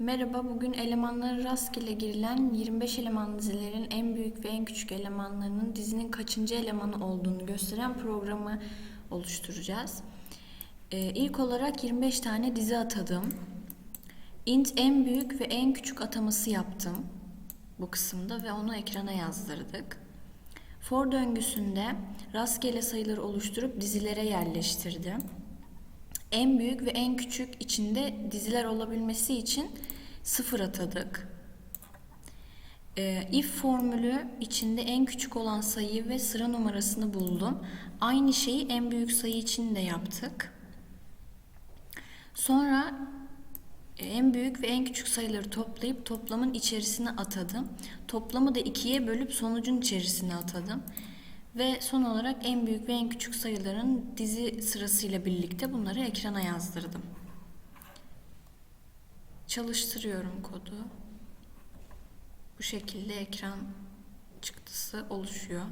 Merhaba, bugün elemanları rastgele girilen 25 elemanlı dizilerin en büyük ve en küçük elemanlarının dizinin kaçıncı elemanı olduğunu gösteren programı oluşturacağız. Ee, ilk olarak 25 tane dizi atadım. int en büyük ve en küçük ataması yaptım bu kısımda ve onu ekrana yazdırdık. For döngüsünde rastgele sayıları oluşturup dizilere yerleştirdim. En büyük ve en küçük içinde diziler olabilmesi için sıfır atadık. Ee, if formülü içinde en küçük olan sayıyı ve sıra numarasını buldum. Aynı şeyi en büyük sayı için de yaptık. Sonra e, en büyük ve en küçük sayıları toplayıp toplamın içerisine atadım. Toplamı da ikiye bölüp sonucun içerisine atadım. Ve son olarak en büyük ve en küçük sayıların dizi sırasıyla birlikte bunları ekrana yazdırdım. Çalıştırıyorum kodu. Bu şekilde ekran çıktısı oluşuyor.